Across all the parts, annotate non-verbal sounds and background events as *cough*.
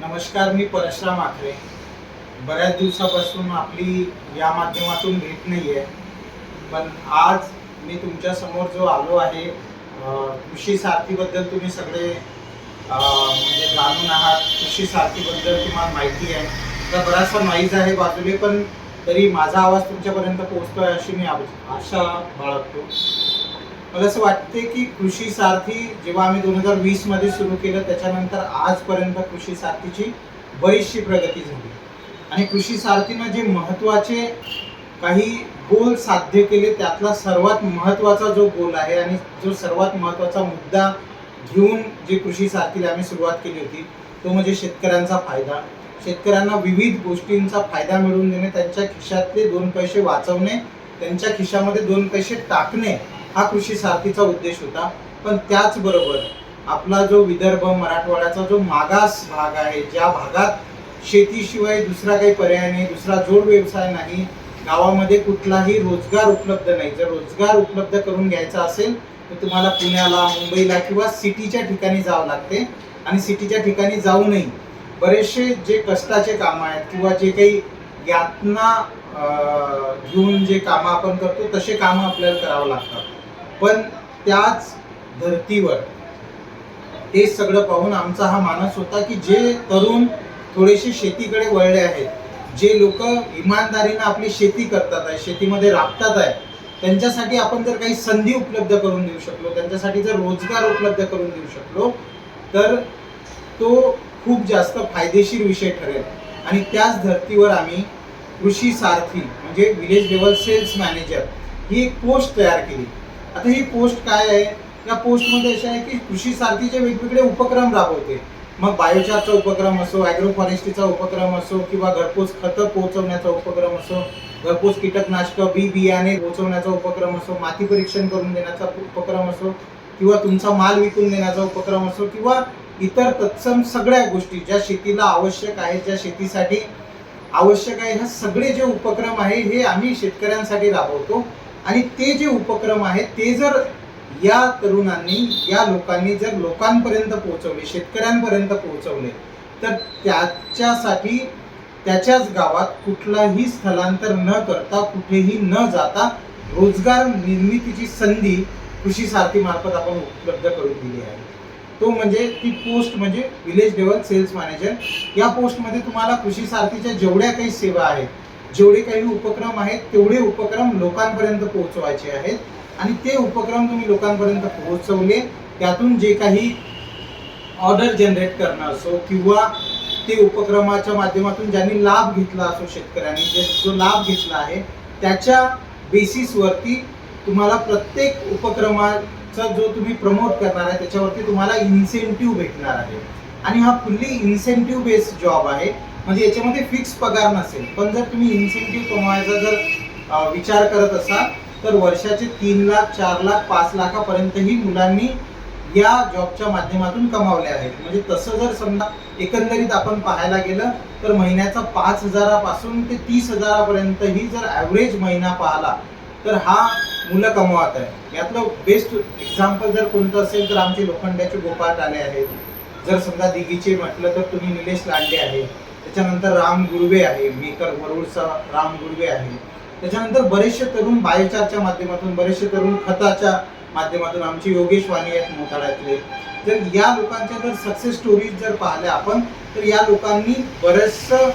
नमस्कार मी परशुराम आखरे. बऱ्याच दिवसापासून आपली या माध्यमातून भेट नाही आहे पण आज मी तुमच्यासमोर जो आलो आहे कृषी सारथीबद्दल तुम्ही सगळे म्हणजे जाणून आहात. कृषी सारथीबद्दल तुम्हाला माहिती आहे. तर बराचसा माहीत आहे बाजूने पण तरी माझा आवाज तुमच्यापर्यंत पोहोचतो आहे अशी मी आशा बाळगतो. मला असं वाटते की कृषी सारथी जेव्हा आम्ही दोन हजार वीसमध्ये सुरू केलं त्याच्यानंतर आजपर्यंत कृषी सारथीची बरीचशी प्रगती झाली. आणि कृषी सारथीनं जे महत्त्वाचे काही गोल साध्य केले त्यातला सर्वात महत्त्वाचा जो गोल आहे आणि जो सर्वात महत्त्वाचा मुद्दा घेऊन जे कृषी सारथीला आम्ही सुरुवात केली होती तो म्हणजे शेतकऱ्यांचा फायदा. शेतकऱ्यांना विविध गोष्टींचा फायदा मिळवून देणे त्यांच्या खिशातले दोन पैसे वाचवणे त्यांच्या खिशामध्ये दोन पैसे टाकणे हा कृषी सारथीचा उद्देश होता. पण त्याचबरोबर आपला जो विदर्भ मराठवाड्याचा जो मागास भाग आहे ज्या भागात शेतीशिवाय दुसरा काही पर्याय नाही दुसरा जोड व्यवसाय नाही गावामध्ये कुठलाही रोजगार उपलब्ध नाही. जर रोजगार उपलब्ध करून घ्यायचा असेल तर तुम्हाला पुण्याला मुंबईला किंवा सिटीच्या ठिकाणी जावं लागते. आणि सिटीच्या ठिकाणी जाऊनही बरेचसे जे कष्टाचे कामं आहेत किंवा जे काही यातना घेऊन जे कामं आपण करतो तसे कामं आपल्याला करावं लागतात. पण त्याच धर्तीवर. हे सगळं पाहून आमचा हा मानस होता की जे तरुण थोडेसे शेतीकडे वळले आहेत जे लोक इमानदारीनं आपली शेती करतात आहे शेतीमध्ये राबतात आहे त्यांच्यासाठी आपण जर काही संधी उपलब्ध करून देऊ शकलो त्यांच्यासाठी जर रोजगार उपलब्ध करून देऊ शकलो तर तो खूप जास्त फायदेशीर विषय ठरेल. आणि त्याच धर्तीवर आम्ही कृषी सारथी म्हणजे विलेज लेवल सेल्स मॅनेजर ही एक पोस्ट तयार केली. आता ही पोस्ट काय आहे? या पोस्टमध्ये असे आहे की कृषी जे वेगवेगळे उपक्रम राबवते. मग बायोचारचा उपक्रम असो ॲग्रो फॉरेस्ट्रीचा उपक्रम असो किंवा घरपोच खतं पोहोचवण्याचा उपक्रम असो घरपोच कीटकनाशक बी बियाणे पोहोचवण्याचा उपक्रम असो माती परीक्षण करून देण्याचा उपक्रम असो किंवा तुमचा माल विकून देण्याचा उपक्रम असो किंवा इतर तत्सम सगळ्या गोष्टी ज्या शेतीला आवश्यक आहेत ज्या शेतीसाठी आवश्यक आहे ह्या सगळे जे उपक्रम आहे हे आम्ही शेतकऱ्यांसाठी राबवतो. आणि ते जे उपक्रम आहेत ते जर या तरुणांनी या लोकांनी जर लोकांपर्यंत पोहोचवले शेतकऱ्यांपर्यंत पोहोचवले तर त्याच्यासाठी त्याच्याच गावात कुठलाही स्थलांतर न करता कुठेही न जाता रोजगार निर्मितीची संधी कृषी सारथी मार्फत आपण उपलब्ध करून दिली आहे. तो म्हणजे ती पोस्ट म्हणजे विलेज लेवल सेल्स मॅनेजर. या पोस्टमध्ये तुम्हाला कृषी सारथीच्या जेवढ्या काही सेवा आहेत जेवढे काही उपक्रम आहेत तेवढे उपक्रम लोकांपर्यंत पोहोचवायचे आहेत. आणि ते उपक्रम तुम्ही लोकांपर्यंत पोहोचवले त्यातून जे काही ऑर्डर जनरेट करणं असो किंवा ते उपक्रमाच्या माध्यमातून ज्यांनी लाभ घेतला असो शेतकऱ्यांनी जे जो लाभ घेतला आहे त्याच्या बेसिसवरती तुम्हाला प्रत्येक उपक्रमाचा जो तुम्ही प्रमोट करणार आहे त्याच्यावरती तुम्हाला इन्सेंटिव्ह भेटणार आहे. आणि हा फुल्ली इन्सेंटिव्ह बेस्ड जॉब आहे. म्हणजे याच्यामध्ये फिक्स पगार नसेल. पण जर तुम्ही इन्सेंटिव्ह कमवायचा जर विचार करत असाल तर वर्षाचे तीन लाख चार लाख पाच लाखापर्यंतही मुलांनी या जॉबच्या माध्यमातून कमावले आहेत. म्हणजे तसं जर समजा एकंदरीत आपण पाहायला गेलं तर महिन्याचा पाच हजारापासून ते तीस हजारापर्यंतही जर ॲव्हरेज महिना पाहिला तर हा मुलं कमवत आहे यातलं बेस्ट एक्झाम्पल जर कोणतं असेल तर आमचे लोखंड्याचे गोपाळ आले आहेत. जर समजा दिघीचे म्हटलं तर तुम्ही निलेश लांडे आहे त्याच्यानंतर राम गुरवे आहे मेकर वरुडचा राम गुर्वे आहे. त्याच्यानंतर बरेचसे तरुण बायोचारच्या माध्यमातून बरेचसे तरुण खताच्या माध्यमातून आमचे योगेश वाणी आहेत मोताळ्यातले जर या लोकांच्या जर सक्सेस स्टोरीज जर पाहिल्या आपण तर या लोकांनी बरंचसं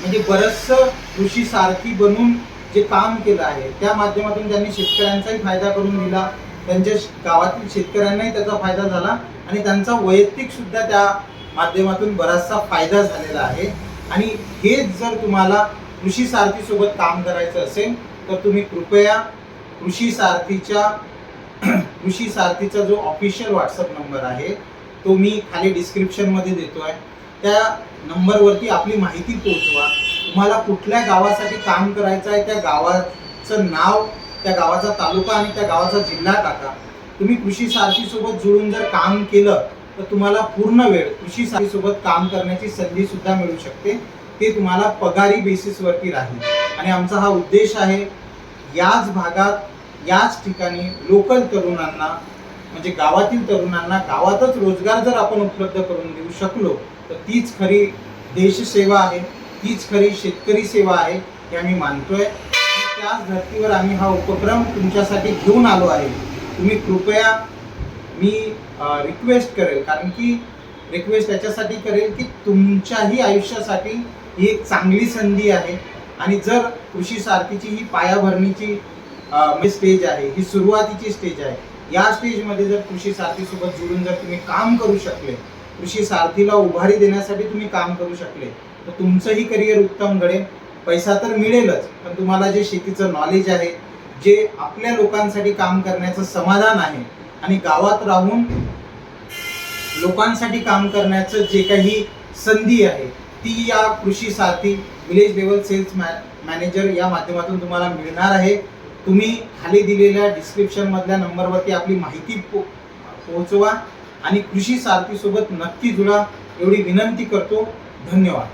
म्हणजे बरचसं कृषी सारखी बनून जे काम केलं आहे त्या माध्यमातून त्यांनी शेतकऱ्यांचाही फायदा करून दिला. त्यांच्या गावातील शेतकऱ्यांनाही त्याचा फायदा झाला आणि त्यांचा वैयक्तिक सुद्धा त्या माध्यमातून बराचसा फायदा झालेला आहे. आणि हेच जर तुम्हाला कृषी सारथीसोबत काम करायचं असेल तर तुम्ही कृपया कृषी सारथीच्या *clears throat* कृषी सारथीचा जो ऑफिशियल व्हॉट्सअप नंबर आहे तो मी खाली डिस्क्रिप्शनमध्ये देतो आहे त्या नंबरवरती आपली माहिती पोहोचवा. तुम्हाला कुठल्या गावासाठी काम करायचं आहे त्या गावाचं नाव त्या गावाचा तालुका आणि त्या गावाचा जिल्हा टाका. तुम्ही कृषी सारथीसोबत जुळून जर काम केलं तर तुम्हाला पूर्ण वेळ कृषी सारथीसोबत काम करण्याची संधी सुद्धा मिळू शकते. ते तुम्हाला पगारी बेसिसवरती राहील. आणि आमचा हा उद्देश आहे याच भागात याच ठिकाणी लोकल तरुणांना म्हणजे गावातील तरुणांना गावातच रोजगार जर आपण उपलब्ध करून देऊ शकलो तर तीच खरी देशसेवा आहे तीच खरी शेतकरी सेवा आहे हे आम्ही मानतोय. त्याच धर्तीवर आम्ही हा उपक्रम तुमच्यासाठी घेऊन आलो आहे. तुम्ही कृपया मी रिक्वेस्ट करेल. कारण की रिक्वेस्ट याच्यासाठी करेल की तुमच्याही आयुष्यासाठी ही एक चांगली संधी आहे. आणि जर कृषी सारथीची ही पायाभरणीची स्टेज म्हणजे आहे ही सुरुवातीची स्टेज आहे या स्टेजमध्ये जर कृषी सारथीसोबत जुळून जर तुम्ही काम करू शकले कृषी सारथीला उभारी देण्यासाठी तुम्ही काम करू शकले तर तुमचंही करिअर उत्तम घडेल. पैसा तर मिळेलच पण तुम्हाला जे शेतीचं नॉलेज आहे जे आपल्या लोकांसाठी काम करण्याचं समाधान आहे आणि गावात राहून लोकांसाठी काम करण्याचं जे काही संधी आहे ती या Krishi Sathi village level sales manager या माध्यमातून तुम्हाला मिळणार आहे. तुम्ही खाली दिलेल्या डिस्क्रिप्शनमधल्या नंबरवरती आपली माहिती पो पोहोचवा आणि कृषी सारथीसोबत नक्की जुळा एवढी विनंती करतो. धन्यवाद.